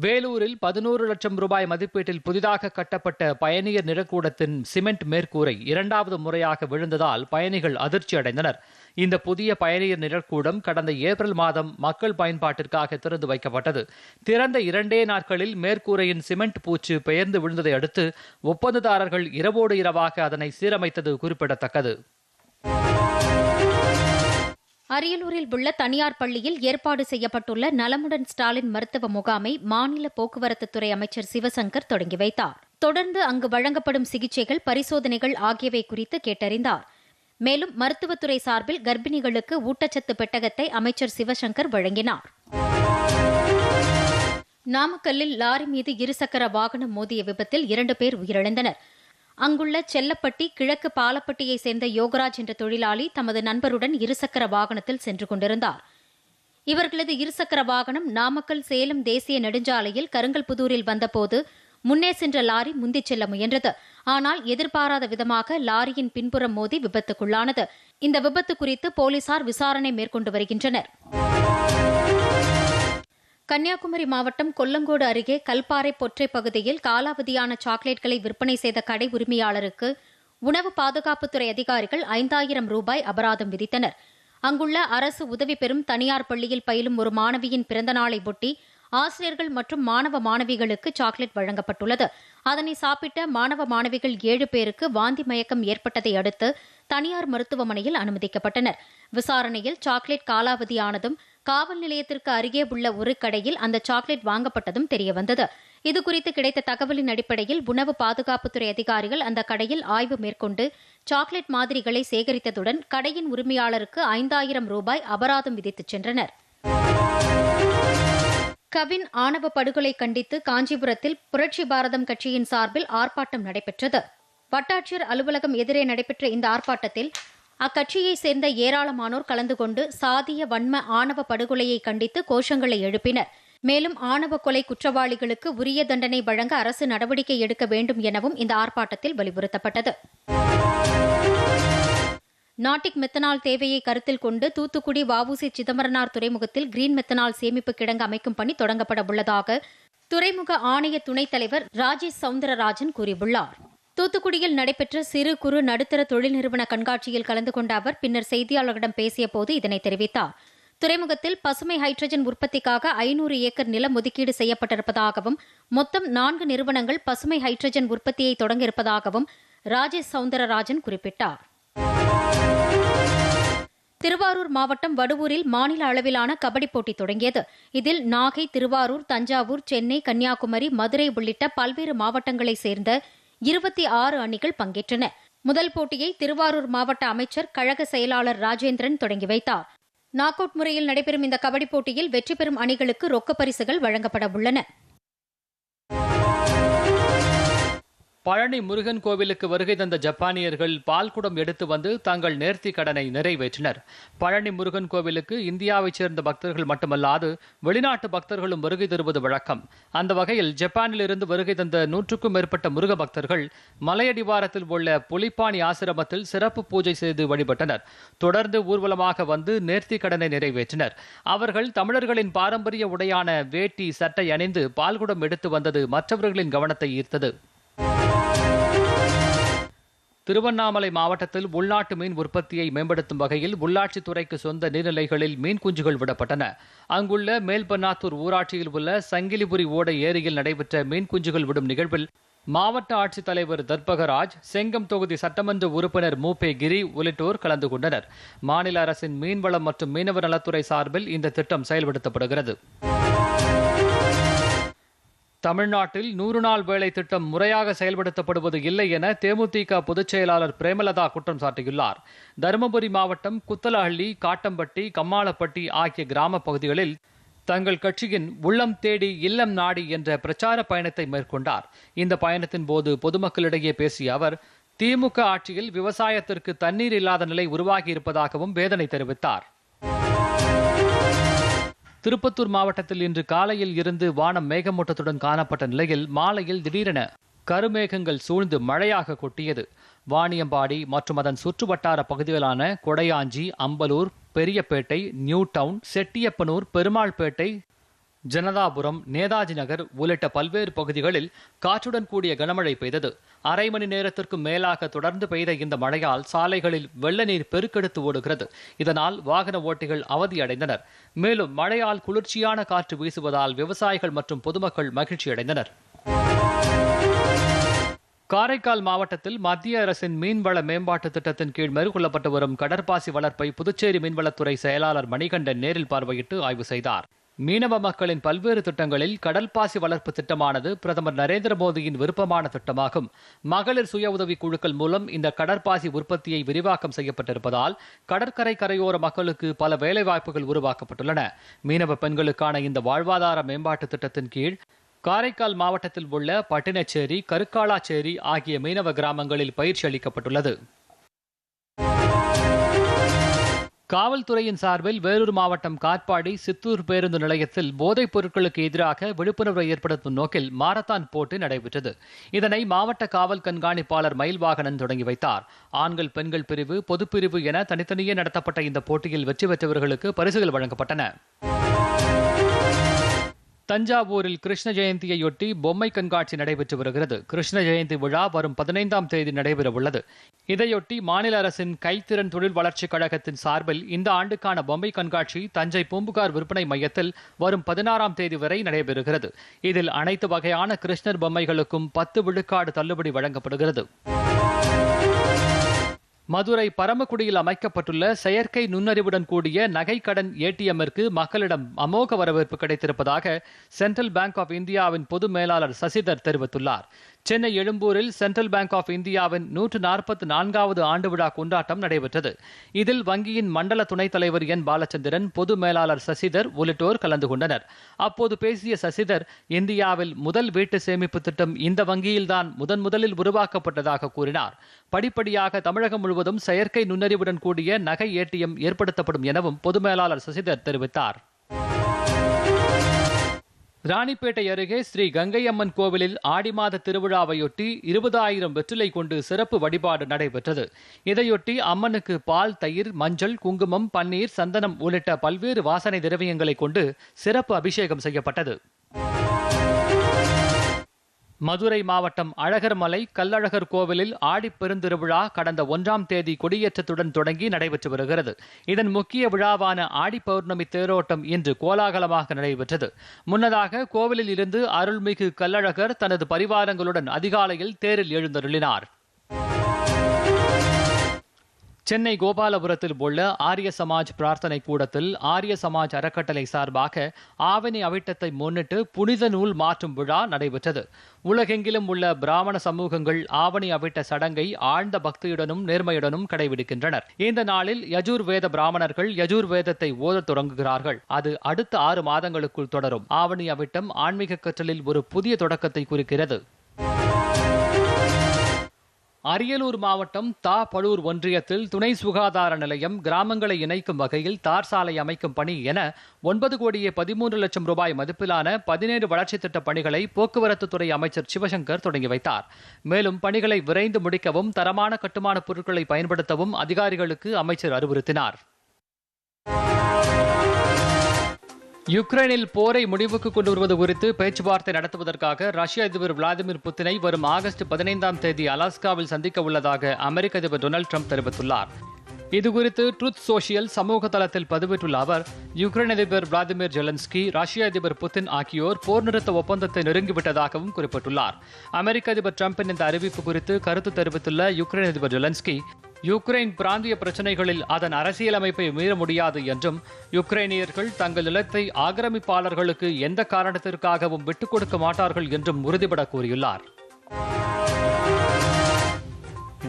வேலூரில் பதினோரு லட்சம் ரூபாய் மதிப்பீட்டில் புதிதாக கட்டப்பட்ட பயணியர் நிழற்கூடத்தின் சிமெண்ட் மேற்கூரை இரண்டாவது முறையாக விழுந்ததால் பயணிகள் அதிர்ச்சி அடைந்தனர். இந்த புதிய பயணியர் நிழற்கூடம் கடந்த ஏப்ரல் மாதம் மக்கள் பயன்பாட்டிற்காக திறந்து வைக்கப்பட்டது. திறந்த இரண்டே நாட்களில் மேற்கூரையின் சிமெண்ட் பூச்சு பெயர்ந்து விழுந்ததை அடுத்து ஒப்பந்ததாரர்கள் இரவோடு இரவாக அதனை சீரமைத்தது குறிப்பிடத்தக்கது. அரியலூரில் உள்ள தனியார் பள்ளியில் ஏற்பாடு செய்யப்பட்டுள்ள நலமுடன் ஸ்டாலின் மருத்துவ முகாமை மாநில போக்குவரத்துத்துறை அமைச்சர் சிவசங்கர் தொடங்கி வைத்தார். தொடர்ந்து அங்கு வழங்கப்படும் சிகிச்சைகள் பரிசோதனைகள் ஆகியவை குறித்து கேட்டறிந்தார். மேலும் மருத்துவத்துறை சார்பில் கர்ப்பிணிகளுக்கு ஊட்டச்சத்து பெட்டகத்தை அமைச்சர் சிவசங்கர் வழங்கினார். நாமக்கல்லில் லாரி மீது இருசக்கர வாகனம் மோதிய விபத்தில் இரண்டு பேர் உயிரிழந்தனர். அங்குள்ள செல்லப்பட்டி கிழக்கு பாலப்பட்டியை சேர்ந்த யோகராஜ் என்ற தொழிலாளி தமது நண்பருடன் இருசக்கர வாகனத்தில் சென்று கொண்டிருந்தார். இவர்களது இருசக்கர வாகனம் நாமக்கல் சேலம் தேசிய நெடுஞ்சாலையில் கருங்கல்புதூரில் வந்தபோது முன்னே சென்ற லாரி முந்திச் செல்ல முயன்றது. ஆனால் எதிர்பாராத விதமாக லாரியின் பின்புறம் மோதி விபத்துக்குள்ளானது. இந்த விபத்து குறித்து போலீசார் விசாரணை மேற்கொண்டு வருகின்றனர். கன்னியாகுமரி மாவட்டம் கொல்லங்கோடு அருகே கல்பாறை பொற்றை பகுதியில் காலாவதியான சாக்லேட்களை விற்பனை செய்த கடை உரிமையாளருக்கு உணவு பாதுகாப்புத்துறை அதிகாரிகள் ஐந்தாயிரம் ரூபாய் அபராதம் விதித்தனர். அங்குள்ள அரசு உதவி பெறும் தனியார் பள்ளியில் பயிலும் ஒரு மாணவியின் பிறந்தநாளை ஒட்டி ஆசிரியர்கள் மற்றும் மாணவ மாணவிகளுக்கு சாக்லேட் வழங்கப்பட்டுள்ளது. அதனை சாப்பிட்ட மாணவ மாணவிகள் ஏழு பேருக்கு வாந்தி மயக்கம் ஏற்பட்டதை அடுத்து தனியார் மருத்துவமனையில் அனுமதிக்கப்பட்டனர். விசாரணையில் சாக்லேட் காலாவதியானதும் காவல் நிலையத்திற்கு அருகே உள்ள ஒரு கடையில் அந்த சாக்லேட் வாங்கப்பட்டதும் தெரியவந்தது. இதுகுறித்து கிடைத்த தகவலின் அடிப்படையில் உணவு பாதுகாப்புத்துறை அதிகாரிகள் அந்த கடையில் ஆய்வு மேற்கொண்டு சாக்லேட் மாதிரிகளை சேகரித்ததுடன் கடையின் உரிமையாளருக்கு ஐந்தாயிரம் ரூபாய் அபராதம் விதித்துச் சென்றனர். கவின் ஆணவ படுகொலை கண்டித்து காஞ்சிபுரத்தில் புரட்சி பாரதம் கட்சியின் சார்பில் ஆர்ப்பாட்டம் நடைபெற்றது. வட்டாட்சியர் அலுவலகம் எதிரே நடைபெற்ற இந்த ஆர்ப்பாட்டத்தில் அக்கட்சியைச் சேர்ந்த ஏராளமானோர் கலந்து கொண்டு சாதிய வன்ம ஆணவ படுகொலையை கண்டித்து கோஷங்களை எழுப்பினர். மேலும் ஆணவ கொலை குற்றவாளிகளுக்கு உரிய தண்டனை வழங்க அரசு நடவடிக்கை எடுக்க வேண்டும் எனவும் இந்த ஆர்ப்பாட்டத்தில் வலியுறுத்தப்பட்டது. நாட்டிக் மெத்தனால் தேவையை கருத்தில் கொண்டு தூத்துக்குடி வவுசி சிதம்பரனார் துறைமுகத்தில் கிரீன் மெத்தனால் சேமிப்பு கிடங்கு அமைக்கும் பணி தொடங்கப்பட உள்ளதாக துறைமுக ஆணைய துணைத் தலைவர் ராஜேஷ் சவுந்தரராஜன் கூறியுள்ளார். தூத்துக்குடியில் நடைபெற்ற சிறு குறு நடுத்தர தொழில் நிறுவன கண்காட்சியில் கலந்து கொண்ட அவர் பின்னர் செய்தியாளர்களிடம் பேசியபோது இதனை தெரிவித்தார். துறைமுகத்தில் பசுமை ஹைட்ரஜன் உற்பத்திக்காக ஐநூறு ஏக்கர் நிலம் ஒதுக்கீடு செய்யப்பட்டிருப்பதாகவும் மொத்தம் நான்கு நிறுவனங்கள் பசுமை ஹைட்ரஜன் உற்பத்தியை தொடங்கியிருப்பதாகவும் ராஜேஷ் சவுந்தரராஜன் குறிப்பிட்டார். திருவாரூர் மாவட்டம் வடுவூரில் மாநில அளவிலான கபடி போட்டி தொடங்கியது. இதில் நாகை திருவாரூர் தஞ்சாவூர் சென்னை கன்னியாகுமரி மதுரை உள்ளிட்ட பல்வேறு மாவட்டங்களைச் சேர்ந்த இருபத்தி ஆறு அணிகள் பங்கேற்றன. முதல் போட்டியை திருவாரூர் மாவட்ட அமைச்சர் கழக செயலாளர் ராஜேந்திரன் தொடங்கி வைத்தார். நாக் அவுட் முறையில் நடைபெறும் இந்த கபடி போட்டியில் வெற்றி பெறும் அணிகளுக்கு ரொக்கப் பரிசுகள் வழங்கப்பட உள்ளன. பழனி முருகன் கோவிலுக்கு வருகை தந்த ஜப்பானியர்கள் பால்குடம் எடுத்து வந்து தங்கள் நேர்த்தி கடனை நிறைவேற்றினர். பழனி முருகன் கோவிலுக்கு இந்தியாவைச் சேர்ந்த பக்தர்கள் மட்டுமல்லாது வெளிநாட்டு பக்தர்களும் வருகை தருவது வழக்கம். அந்த வகையில் ஜப்பானிலிருந்து வருகை தந்த நூற்றுக்கும் மேற்பட்ட முருக பக்தர்கள் மலையடிவாரத்தில் உள்ள புலிப்பாணி ஆசிரமத்தில் சிறப்பு பூஜை செய்து வழிபட்டனர். தொடர்ந்து ஊர்வலமாக வந்து நேர்த்தி கடனை நிறைவேற்றினர். அவர்கள் தமிழர்களின் பாரம்பரிய உடையான வேட்டி சட்டை அணிந்து பால்குடம் எடுத்து வந்தது மற்றவர்களின் கவனத்தை ஈர்த்தது. திருவண்ணாமலை மாவட்டத்தில் உள்நாட்டு மீன் உற்பத்தியை மேம்படுத்தும் வகையில் உள்ளாட்சித்துறைக்கு சொந்த நீர்நிலைகளில் மீன் குஞ்சுகள் விடப்பட்டன. அங்குள்ள மேல்பன்னாத்தூர் ஊராட்சியில் உள்ள சங்கிலிபுரி ஓடை ஏரியில் நடைபெற்ற மீன் குஞ்சுகள் விடும் நிகழ்வில் மாவட்ட ஆட்சித்தலைவர் தர்பகராஜ் செங்கம் தொகுதி சட்டமன்ற உறுப்பினர் மூபே கிரி உள்ளிட்டோர் கலந்து கொண்டனர். மாநில அரசின் மீன்வளம் மற்றும் மீனவர் நலத்துறை சார்பில் இந்த திட்டம் செயல்படுத்தப்படுகிறது. தமிழ்நாட்டில் நூறு நாள் வேலை திட்டம் முறையாக செயல்படுத்தப்படுவது இல்லை என தேமுதிக பொதுச் செயலாளர் பிரேமலதா குற்றம் சாட்டியுள்ளார். தருமபுரி மாவட்டம் குத்தலஹள்ளி காட்டம்பட்டி கம்மாளப்பட்டி ஆகிய கிராம பகுதிகளில் தங்கள் கட்சியின் உள்ளம் தேடி இல்லம் நாடி என்ற பிரச்சார பயணத்தை மேற்கொண்டார். இந்த பயணத்தின் போது பொதுமக்களிடையே பேசிய அவர் திமுக ஆட்சியில் விவசாயத்திற்கு தண்ணீர் இல்லாத நிலை உருவாகியிருப்பதாகவும் வேதனை தெரிவித்தார். திருப்பத்தூர் மாவட்டத்தில் இன்று காலையில் இருந்து வானம் மேகமூட்டத்துடன் காணப்பட்ட நிலையில் மாலையில் திடீரென கருமேகங்கள் சூழ்ந்து மழையாக கொட்டியது. வாணியம்பாடி மற்றும் அதன் சுற்றுவட்டார பகுதிகளான கொடையாஞ்சி அம்பலூர் பெரியப்பேட்டை நியூ டவுன் செட்டியப்பனூர் பெருமாள்பேட்டை ஜனதாபுரம் நேதாஜி நகர் உள்ளிட்ட பல்வேறு பகுதிகளில் காற்றுடன் கூடிய கனமழை பெய்தது. அரை மணி நேரத்திற்கும் மேலாக தொடர்ந்து பெய்த இந்த மழையால் சாலைகளில் வெள்ள நீர் பெருக்கெடுத்து ஓடுகிறது. இதனால் வாகன ஓட்டிகள் அவதியடைந்தனர். மேலும் மழையால் குளிர்ச்சியான காற்று வீசுவதால் விவசாயிகள் மற்றும் பொதுமக்கள் மகிழ்ச்சியடைந்தனர். காரைக்கால் மாவட்டத்தில் மத்திய அரசின் மீன்வள மேம்பாட்டு திட்டத்தின் கீழ் மேற்கொள்ளப்பட்டு வரும் கடற்பாசி வளர்ப்பை புதுச்சேரி மீன்வளத்துறை செயலாளர் மணிகண்டன் நேரில் பார்வையிட்டு ஆய்வு செய்தார். மீனவ மக்களின் பல்வேறு திட்டங்களில் கடல்பாசி வளர்ப்பு திட்டமானது பிரதமர் நரேந்திர மோடியின் விருப்பமான திட்டமாகும். மகளிர் சுய உதவி குழுக்கள் மூலம் இந்த கடற்பாசி உற்பத்தியை விரிவாக்கம் செய்யப்பட்டிருப்பதால் கடற்கரை கரையோர மக்களுக்கு பல வேலைவாய்ப்புகள் உருவாக்கப்பட்டுள்ளன. மீனவ பெண்களுக்கான இந்த வாழ்வாதார மேம்பாட்டு திட்டத்தின் கீழ் காரைக்கால் மாவட்டத்தில் உள்ள பட்டினச்சேரி கருக்காலாச்சேரி ஆகிய மீனவ கிராமங்களில் பயிற்சி அளிக்கப்பட்டுள்ளது. காவல்துறையின் சார்பில் வேலூர் மாவட்டம் காட்பாடி சித்தூர் பேருந்து நிலையத்தில் போதைப் பொருட்களுக்கு எதிராக விழிப்புணர்வை ஏற்படுத்தும் நோக்கில் மாரத்தான் போட்டி நடைபெற்றது. இதனை மாவட்ட காவல் கண்காணிப்பாளர் மயில்வாகனன் தொடங்கி வைத்தார். ஆண்கள் பெண்கள் பிரிவு பொதுப்பிரிவு என தனித்தனியே நடத்தப்பட்ட இந்த போட்டியில் வெற்றி பெற்றவர்களுக்கு பரிசுகள் வழங்கப்பட்டன. தஞ்சாவூரில் கிருஷ்ண ஜெயந்தியையொட்டி பொம்மை கண்காட்சி நடைபெற்று வருகிறது. கிருஷ்ண ஜெயந்தி விழா வரும் பதினைந்தாம் தேதி நடைபெற உள்ளது இதையொட்டி மாநில அரசின் கைத்திறன் தொழில் வளர்ச்சிக் கழகத்தின் சார்பில் இந்த ஆண்டுக்கான பொம்மை கண்காட்சி தஞ்சை பூம்புகார் விற்பனை மையத்தில் வரும் பதினாறாம் தேதி வரை நடைபெறுகிறது. இதில் அனைத்து வகையான கிருஷ்ணர் பொம்மைகளுக்கும் பத்து விழுக்காடு தள்ளுபடி வழங்கப்படுகிறது. மதுரை பரமக்குடியில் அமைக்கப்பட்டுள்ள செயற்கை நுண்ணறிவுடன் கூடிய நகைக்கடன் ஏடிஎம்மிற்கு மக்களிடம் அமோக வரவேற்பு கிடைத்திருப்பதாக சென்ட்ரல் பேங்க் ஆஃப் இந்தியாவின் பொது மேலாளர் சசிதர் தெரிவித்துள்ளார். சென்னை எழும்பூரில் சென்ட்ரல் பேங்க் ஆஃப் இந்தியாவின் நூற்று நாற்பத்தி நான்காவது ஆண்டு விழா கொண்டாட்டம் நடைபெற்றது. இதில் வங்கியின் மண்டல துணைத் தலைவர் என் பாலச்சந்திரன் பொது மேலாளர் சசிதர் உள்ளிட்டோர் கலந்து கொண்டனர். அப்போது பேசிய சசிதர் இந்தியாவில் முதல் வீட்டு சேமிப்பு திட்டம் இந்த வங்கியில்தான் முதன் முதலில் உருவாக்கப்பட்டதாக கூறினார். படிப்படியாக தமிழகம் முழுவதும் செயற்கை நுண்ணறிவுடன் கூடிய நகை ஏடிஎம் ஏற்படுத்தப்படும் எனவும் பொது மேலாளர் சசிதர் தெரிவித்தார். ராணிப்பேட்டை அருகே ஸ்ரீ கங்கையம்மன் கோவிலில் ஆடி மாத திருவிழாவையொட்டி இருபதாயிரம் வெற்றிலை கொண்டு சிறப்பு வழிபாடு நடைபெற்றது. இதையொட்டி அம்மனுக்கு பால் தயிர் மஞ்சள் குங்குமம் பன்னீர் சந்தனம் உள்ளிட்ட பல்வேறு வாசனை திரவியங்களை கொண்டு சிறப்பு அபிஷேகம் செய்யப்பட்டது. மதுரை மாவட்டம் அழகர்மலை கல்லழகர் கோவிலில் ஆடிப்பெருந்திருவிழா கடந்த ஒன்றாம் தேதி கொடியேற்றத்துடன் தொடங்கி நடைபெற்று வருகிறது. இதன் முக்கிய விழாவான ஆடி பௌர்ணமி தேரோட்டம் இன்று கோலாகலமாக நடைபெற்றது. முன்னதாக கோவிலில் இருந்து அருள்மிகு கல்லழகர் தனது பரிவாரங்களுடன் அதிகாலையில் தேரில் எழுந்தருளினார். சென்னை கோபாலபுரத்தில் உள்ள ஆரிய சமாஜ் பிரார்த்தனை கூடத்தில் ஆரிய சமாஜ் அறக்கட்டளை சார்பாக ஆவணி அவிட்டத்தை முன்னிட்டு புனித நூல் மாற்றும் விழா நடைபெற்றது. உலகெங்கிலும் உள்ள பிராமண சமூகங்கள் ஆவணி அவிட்ட சடங்கை ஆழ்ந்த பக்தியுடனும் நேர்மையுடனும் கடைபிடிக்கின்றனர். இந்த நாளில் யஜூர் வேத பிராமணர்கள் யஜூர் வேதத்தை ஓதத் தொடங்குகிறார்கள். அது அடுத்த ஆறு மாதங்களுக்குள் தொடரும். ஆவணி அவிட்டம் ஆன்மீக கற்றலில் ஒரு புதிய தொடக்கத்தை குறிக்கிறது. அரியலூர் மாவட்டம் தா பழூர் ஒன்றியத்தில் துணை சுகாதார நிலையம் கிராமங்களை இணைக்கும் வகையில் தார் சாலை அமைக்கும் பணி என ஒன்பது கோடியே பதிமூன்று லட்சம் ரூபாய் மதிப்பிலான பதினேழு வளர்ச்சித் திட்ட பணிகளை போக்குவரத்துத்துறை அமைச்சர் சிவசங்கர் தொடங்கி வைத்தார். மேலும் பணிகளை விரைந்து முடிக்கவும் தரமான கட்டுமான பொருட்களை பயன்படுத்தவும் அதிகாரிகளுக்கு அமைச்சர் அறிவுறுத்தினார். யுக்ரைனில் போரை முடிவுக்கு கொண்டு வருவது குறித்து பேச்சுவார்த்தை நடத்துவதற்காக ரஷ்ய அதிபர் விளாடிமிர் புத்தினை வரும் ஆகஸ்ட் பதினைந்தாம் தேதி அலாஸ்காவில் சந்திக்க உள்ளதாக அமெரிக்க அதிபர் டொனால்டு ட்ரம்ப் தெரிவித்துள்ளார். இதுகுறித்து ட்ருத் சோஷியல் சமூக தளத்தில் பதிவிட்டுள்ள அவர் யுக்ரைன் அதிபர் விளாடிமிர் ஜெலன்ஸ்கி ரஷ்ய அதிபர் புதின் ஆகியோர் போர் நிறுத்த ஒப்பந்தத்தை நெருங்கிவிட்டதாகவும் குறிப்பிட்டுள்ளார். அமெரிக்க அதிபர் டிரம்பின் இந்த அறிவிப்பு குறித்து கருத்து தெரிவித்துள்ள யுக்ரைன் அதிபர் ஜெலன்ஸ்கி யுக்ரைன் பிராந்திய பிரச்சினைகளில் அதன் அரசியலமைப்பை மீற முடியாது என்றும் யுக்ரைனியர்கள் தங்கள் நிலத்தை ஆக்கிரமிப்பாளர்களுக்கு எந்த காரணத்திற்காகவும் விட்டுக் கொடுக்க மாட்டார்கள் என்றும் உறுதிபட கூறியுள்ளார்.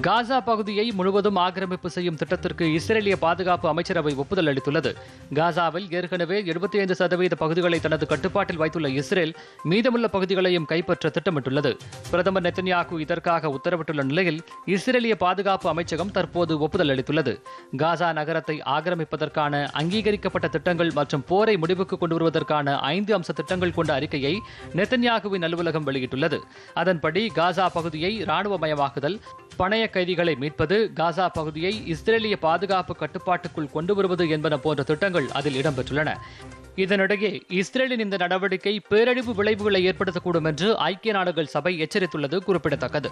காசா பகுதியை முழுவதும் ஆக்கிரமிப்பு செய்யும் திட்டத்திற்கு இஸ்ரேலிய பாதுகாப்பு அமைச்சரவை ஒப்புதல் அளித்துள்ளது. காசாவில் ஏற்கனவே எழுபத்தி ஐந்து சதவீத பகுதிகளை தனது கட்டுப்பாட்டில் வைத்துள்ள இஸ்ரேல் மீதமுள்ள பகுதிகளையும் கைப்பற்ற திட்டமிட்டுள்ளது. பிரதமர் நெத்தன்யாகு இதற்காக உத்தரவிட்டுள்ள நிலையில் இஸ்ரேலிய பாதுகாப்பு அமைச்சகம் தற்போது ஒப்புதல் அளித்துள்ளது. காசா நகரத்தை ஆக்கிரமிப்பதற்கான அங்கீகரிக்கப்பட்ட திட்டங்கள் மற்றும் போரை முடிவுக்கு கொண்டு வருவதற்கான ஐந்து அம்ச திட்டங்கள் கொண்ட அறிக்கையை நெத்தன்யாகுவின் அலுவலகம் வெளியிட்டுள்ளது. அதன்படி காசா பகுதியை ராணுவமயமாக்குதல் பணைய கைதிகளை மீட்பது காசா பகுதியை இஸ்ரேலிய பாதுகாப்பு கட்டுப்பாட்டுக்குள் கொண்டு வருவது என்பன போன்ற திட்டங்கள் அதில் இடம்பெற்றுள்ளன. இதனிடையே இஸ்ரேலின் இந்த நடவடிக்கை பேரழிவு விளைவுகளை ஏற்படுத்தக்கூடும் என்று ஐக்கிய நாடுகள் சபை எச்சரித்துள்ளது குறிப்பிடத்தக்கது.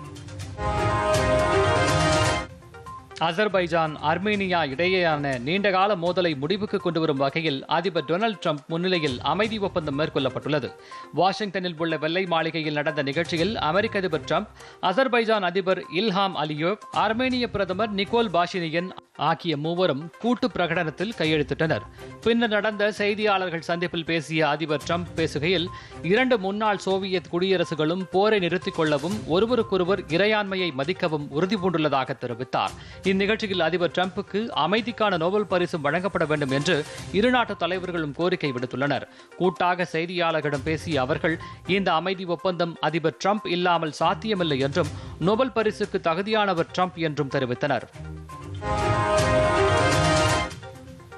அசர்பைஜான் அர்மேனியா இடையேயான நீண்டகால மோதலை முடிவுக்கு கொண்டுவரும் வகையில் அதிபர் டொனால்டு ட்ரம்ப் முன்னிலையில் அமைதி ஒப்பந்தம் மேற்கொள்ளப்பட்டுள்ளது. வாஷிங்டனில் உள்ள வெள்ளை மாளிகையில் நடந்த நிகழ்ச்சியில் அமெரிக்க அதிபர் ட்ரம்ப் அசர்பைஜான் அதிபர் இல்ஹாம் அலியோவ் அர்மேனிய பிரதமர் நிக்கோல் பாஷினியன் ஆகிய மூவரும் கூட்டு பிரகடனத்தில் கையெழுத்திட்டனர். பின்னர் நடந்த செய்தியாளர்கள் சந்திப்பில் பேசிய அதிபர் ட்ரம்ப் பேசுகையில் இரண்டு முன்னாள் சோவியத் குடியரசுகளும் போரை நிறுத்திக் கொள்ளவும் ஒருவருக்கொருவர் இறையாண்மையை மதிக்கவும் உறுதிபூண்டுள்ளதாக தெரிவித்தார். இந்நிகழ்ச்சியில் அதிபர் டிரம்புக்கு அமைதிக்கான நோபல் பரிசும் வழங்கப்பட வேண்டும் என்று இரு நாட்டு தலைவர்களும் கோரிக்கை விடுத்துள்ளனர். கூட்டாக செய்தியாளர்களிடம் பேசிய அவர்கள் இந்த அமைதி ஒப்பந்தம் அதிபர் ட்ரம்ப் இல்லாமல் சாத்தியமில்லை என்றும் நோபல் பரிசுக்கு தகுதியானவர் ட்ரம்ப் என்றும் தெரிவித்தனர்.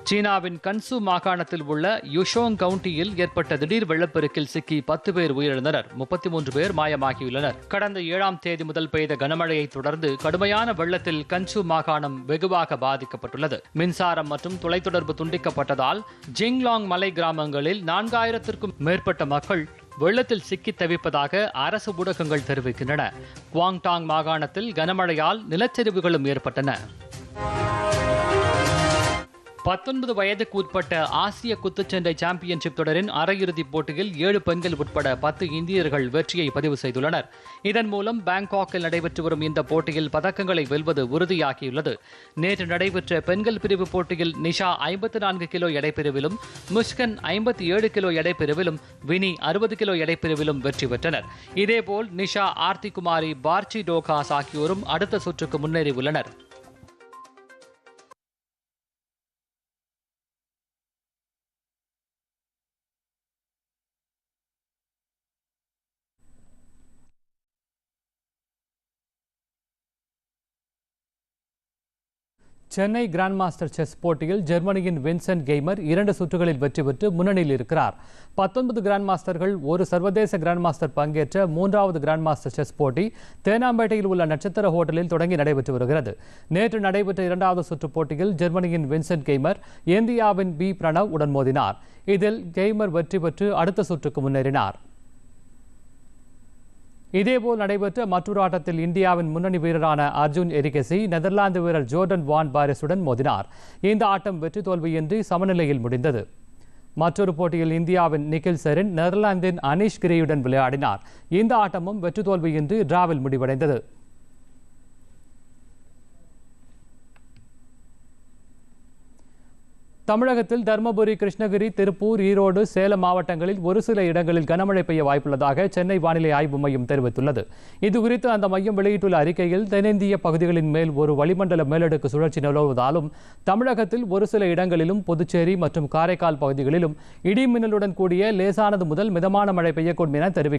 சீனாவின் கன்சு மாகாணத்தில் உள்ள யுஷோங் கவுண்டியில் ஏற்பட்ட திடீர் வெள்ளப்பெருக்கில் சிக்கி பத்து பேர் உயிரிழந்தனர். முப்பத்தி மூன்று பேர் மாயமாகியுள்ளனர். கடந்த ஏழாம் தேதி முதல் பெய்த கனமழையை தொடர்ந்து கடுமையான வெள்ளத்தில் கன்சு மாகாணம் வெகுவாக பாதிக்கப்பட்டுள்ளது. மின்சாரம் மற்றும் தொலைத்தொடர்பு துண்டிக்கப்பட்டதால் ஜிங்லாங் மலை கிராமங்களில் நான்காயிரத்திற்கும் மேற்பட்ட மக்கள் வெள்ளத்தில் சிக்கி தவிப்பதாக அரசு ஊடகங்கள் தெரிவிக்கின்றன. குவாங்டாங் மாகாணத்தில் கனமழையால் நிலச்சரிவுகளும் ஏற்பட்டன. பத்தொன்பது வயதுக்கு உட்பட்ட ஆசிய குத்துச்சண்டை சாம்பியன்ஷிப் தொடரின் அரையிறுதிப் போட்டியில் ஏழு பெண்கள் உட்பட பத்து இந்தியர்கள் வெற்றியை பதிவு செய்துள்ளனர். இதன் மூலம் பாங்காக்கில் நடைபெற்று வரும் இந்த போட்டியில் பதக்கங்களை வெல்வது உறுதியாகியுள்ளது. நேற்று நடைபெற்ற பெண்கள் பிரிவு போட்டியில் நிஷா ஐம்பத்தி நான்கு கிலோ எடைப்பிரிவிலும் முஷ்கன் ஐம்பத்தி ஏழு கிலோ எடைப்பிரிவிலும் வினி அறுபது கிலோ எடைப்பிரிவிலும் வெற்றி பெற்றனர். இதேபோல் நிஷா ஆர்த்தி குமாரி பார்ச்சி டோகாஸ் ஆகியோரும் அடுத்த சுற்றுக்கு முன்னேறியுள்ளனர். சென்னை கிராண்ட் மாஸ்டர் செஸ் போட்டியில் ஜெர்மனியின் வின்சென்ட் கெய்மர் இரண்டு சுற்றுகளில் வெற்றி பெற்று முன்னணியில் இருக்கிறார். பத்தொன்பது கிராண்ட் மாஸ்டர்கள் ஒரு சர்வதேச கிராண்ட் மாஸ்டர் பங்கேற்ற மூன்றாவது கிராண்ட் மாஸ்டர் செஸ் போட்டி தேனாம்பேட்டையில் உள்ள நட்சத்திர ஹோட்டலில் தொடங்கி நடைபெற்று வருகிறது. நேற்று நடைபெற்ற இரண்டாவது சுற்று போட்டியில் ஜெர்மனியின் வின்சென்ட் கெய்மர் இந்தியாவின் பி பிரணவ் உடன் மோதினார். இதில் கெய்மர் வெற்றி பெற்று அடுத்த சுற்றுக்கு முன்னேறினார். இதேபோல் நடைபெற்ற மற்றொரு ஆட்டத்தில் இந்தியாவின் முன்னணி வீரரான அர்ஜுன் எரிகசி நெதர்லாந்து வீரர் ஜோர்டன் வான் பாரிஸுடன் மோதினார். இந்த ஆட்டம் வெற்றி தோல்வியின்றி சமநிலையில் முடிந்தது. மற்றொரு போட்டியில் இந்தியாவின் நிக்கில் செரின் நெதர்லாந்தின் அனீஷ் கிரியுடன் விளையாடினார். இந்த ஆட்டமும் வெற்றி தோல்வியின்றி டிராவில் முடிவடைந்தது. தமிழகத்தில் தருமபுரி கிருஷ்ணகிரி திருப்பூர் ஈரோடு சேலம் மாவட்டங்களில் ஒரு சில இடங்களில் கனமழை பெய்ய வாய்ப்புள்ளதாக சென்னை வானிலை ஆய்வு மையம் தெரிவித்துள்ளது. இதுகுறித்து அந்த மையம் வெளியிட்டுள்ள அறிக்கையில் தென்னிந்திய பகுதிகளின் மேல் ஒரு வளிமண்டல மேலடுக்கு சுழற்சி நிலவுவதாலும் தமிழகத்தில் ஒரு சில இடங்களிலும் புதுச்சேரி மற்றும் காரைக்கால் பகுதிகளிலும் இடி மின்னலுடன் கூடிய லேசானது முதல் மிதமான மழை பெய்யக்கூடும் என தெரிவித்துள்ளது